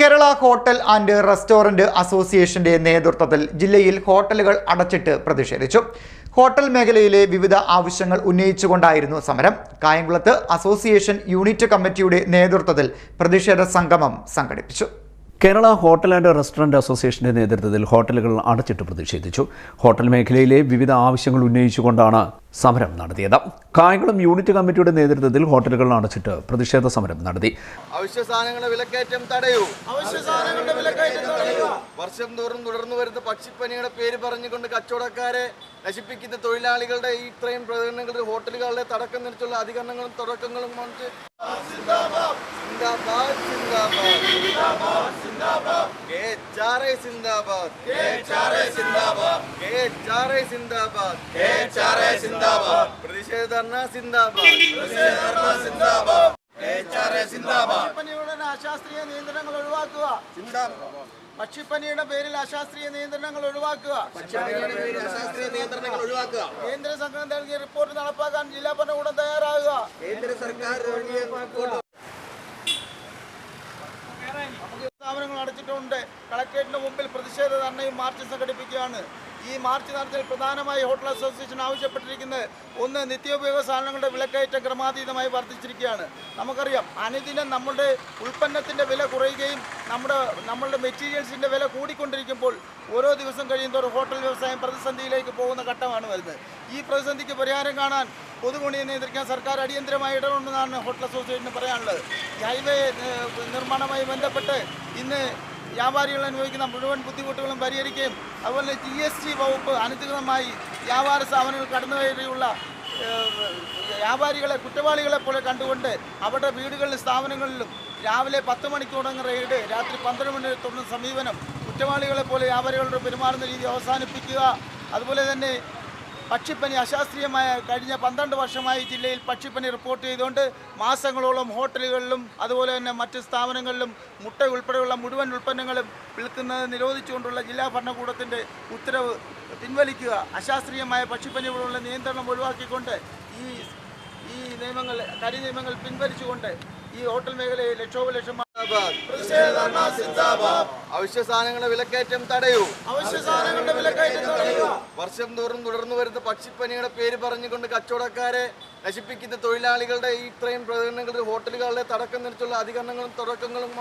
Kerala hotel and restaurant അസോസിയേഷന്റെ നേതൃത്വത്തിൽ ജില്ലയിൽ ഹോട്ടലുകൾ അടച്ചിട്ട് പ്രതിഷേധിച്ചു. ഹോട്ടൽ മേഖലയിലെ വിവിധ ആവശ്യങ്ങൾ ഉന്നയിച്ചുകൊണ്ടായിരുന്നു സമരം. കായംകുളത്ത് അസോസിയേഷൻ യൂണിറ്റ് കമ്മിറ്റിയുടെ നേതൃത്വത്തിൽ പ്രതിഷേധ സംഗമം സംഘടിപ്പിച്ചു. കേരള ഹോട്ടൽ ആൻഡ് റെസ്റ്റോറന്റ് അസോസിയേഷന്റെ നേതൃത്വത്തിൽ ഹോട്ടലുകൾ അടച്ചിട്ട് പ്രതിഷേധിച്ചു. ഹോട്ടൽ മേഖലയിലെ വിവിധ ആവശ്യങ്ങൾ ഉന്നയിച്ചുകൊണ്ടാണ് സമരം നടത്തിയത്. കായംകുളം യൂണിറ്റ് കമ്മിറ്റിയുടെ നേതൃത്വത്തിൽ ഹോട്ടലുകൾ അടച്ചിട്ട് പ്രതിഷേധ സമരം നടത്തി. അവശ്യ സാധനങ്ങളുടെ വിലക്കയറ്റം തടയൂ. വർഷം തോറും തുടർന്നു വരുന്ന പക്ഷിപ്പനിയുടെ പേര് പറഞ്ഞുകൊണ്ട് കച്ചവടക്കാരെ നശിപ്പിക്കുന്ന തൊഴിലാളികളുടെ ഈ ഇത്രയും പ്രകടനങ്ങളുടെ ഹോട്ടലുകളുടെ തടക്കം നിരച്ചുള്ള അധികരണങ്ങളും തുടക്കങ്ങളും മറിച്ച് സിന്ദാബാദ്. സിന്ദാബാദ് കെ ചാറേ സിന്ദാബാദ്. കെ ചാറേ സിന്ദാബാദ്. കെ ചാറേ സിന്ദാബാദ്. കെ ചാറേ സിന്ദാബാദ്. പ്രതിഷേധ ധർണ സിന്ദാബാദ്. പ്രതിഷേധ ധർണ സിന്ദാബാദ്. കെ ചാറേ സിന്ദാബാദ്. പക്ഷിപ്പനിയുടെ അശാസ്ത്രീയ നിയന്ത്രണങ്ങൾ ഒഴിവാക്കുക. പക്ഷിപ്പനിയുടെ പേരിൽ അശാസ്ത്രീയ നിയന്ത്രണങ്ങൾ ഒഴിവാക്കുക. ശാസ്ത്രീയ നിയന്ത്രണങ്ങൾ ഒഴിവാക്കുക. കേന്ദ്ര സംഘം നൽകിയ റിപ്പോർട്ട് നടപ്പാക്കാൻ ജില്ലാ ഭരണകൂടം തയ്യാറാകുക കേന്ദ്ര സർക്കാർ അടച്ചിട്ടുണ്ട് കളക്ടറേറ്റിന് മുമ്പിൽ പ്രതിഷേധ ധർണയും മാർച്ച് സംഘടിപ്പിക്കുകയാണ്. ഈ മാർച്ച് നടത്തിൽ പ്രധാനമായി ഹോട്ടൽ അസോസിയേഷൻ ആവശ്യപ്പെട്ടിരിക്കുന്നത് ഒന്ന് നിത്യോപയോഗ സാധനങ്ങളുടെ വിലക്കയറ്റം ക്രമാതീതമായി വർദ്ധിച്ചിരിക്കുകയാണ്. നമുക്കറിയാം അനുദിനം നമ്മുടെ ഉൽപ്പന്നത്തിന്റെ വില കുറയുകയും നമ്മുടെ നമ്മളുടെ മെറ്റീരിയൽസിന്റെ വില കൂടിക്കൊണ്ടിരിക്കുമ്പോൾ ഓരോ ദിവസം കഴിയുമ്പോൾ ഹോട്ടൽ വ്യവസായം പ്രതിസന്ധിയിലേക്ക് പോകുന്ന ഘട്ടമാണ് വരുന്നത്. ഈ പ്രതിസന്ധിക്ക് പരിഹാരം കാണാൻ പൊതുപണിയെ നിയന്ത്രിക്കാൻ സർക്കാർ അടിയന്തരമായി ഇടപെടുന്നതാണ് ഹോട്ടൽ അസോസിയേഷന് പറയാനുള്ളത്. ഹൈവേ നിർമ്മാണവുമായി ബന്ധപ്പെട്ട് ഇന്ന് വ്യാപാരികൾ അനുഭവിക്കുന്ന മുഴുവൻ ബുദ്ധിമുട്ടുകളും പരിഹരിക്കുകയും അതുപോലെ ജി എസ് ടി വകുപ്പ് അനധികൃതമായി വ്യാപാര സ്ഥാപനങ്ങൾ കടന്നുകയറിയുള്ള വ്യാപാരികളെ കുറ്റവാളികളെ പോലെ കണ്ടുകൊണ്ട് അവരുടെ വീടുകളിലും സ്ഥാപനങ്ങളിലും രാവിലെ പത്ത് മണിക്ക് തുടങ്ങുന്ന റെയ്ഡ് രാത്രി പന്ത്രണ്ട് മണി തുടങ്ങുന്ന സമീപനം കുറ്റവാളികളെ പോലെ വ്യാപാരികളുടെ പെരുമാറുന്ന രീതി അവസാനിപ്പിക്കുക അതുപോലെ തന്നെ പക്ഷിപ്പനി അശാസ്ത്രീയമായ കഴിഞ്ഞ പന്ത്രണ്ട് വർഷമായി ജില്ലയിൽ പക്ഷിപ്പനി റിപ്പോർട്ട് ചെയ്തുകൊണ്ട് മാസങ്ങളോളം ഹോട്ടലുകളിലും അതുപോലെ തന്നെ മറ്റ് സ്ഥാപനങ്ങളിലും മുട്ട ഉൾപ്പെടെയുള്ള മുഴുവൻ ഉൽപ്പന്നങ്ങളും വിൽക്കുന്നത് നിരോധിച്ചുകൊണ്ടുള്ള ജില്ലാ ഭരണകൂടത്തിന്റെ ഉത്തരവ് പിൻവലിക്കുക. അശാസ്ത്രീയമായ പക്ഷിപ്പനിയോടുള്ള നിയന്ത്രണം ഒഴിവാക്കിക്കൊണ്ട് ഈ ഈ നിയമങ്ങൾ കരി നിയമങ്ങൾ പിൻവലിച്ചുകൊണ്ട് ഈ ഹോട്ടൽ മേഖലയെ ലക്ഷോപലക്ഷം അവശ്യ സാധനങ്ങളുടെ വിലക്കയറ്റം തടയൂ. അവശ്യ സാധനങ്ങളുടെ വിലക്കയറ്റം തടയൂ. വർഷം തോറും തുടർന്നു വരുന്ന പക്ഷിപ്പനിയുടെ പേര് പറഞ്ഞുകൊണ്ട് കച്ചവടക്കാരെ നശിപ്പിക്കുന്ന തൊഴിലാളികളുടെ ഈ ഇത്രയും പ്രകടനങ്ങളുടെ ഹോട്ടലുകളുടെ തടക്കം നിരച്ചുള്ള അധികരണങ്ങളും തുടക്കങ്ങളും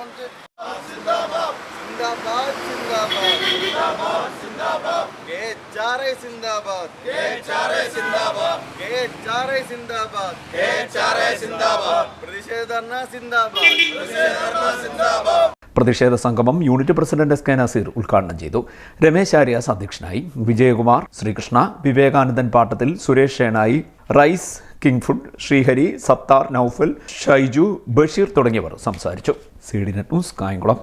പ്രതിഷേധ സംഗമം unit president S K Nazeer ഉദ്ഘാടനം ചെയ്തു. രമേശ് ആര്യാസ് അധ്യക്ഷനായി Vijayakumar Sreekrishna Vivekanandan Pattathil Suresh Shenoy Rice King Food Sreehari Sathar Noufal Shaiju Basheer തുടങ്ങിയവർ സംസാരിച്ചു. C D Net News Kayamkulam.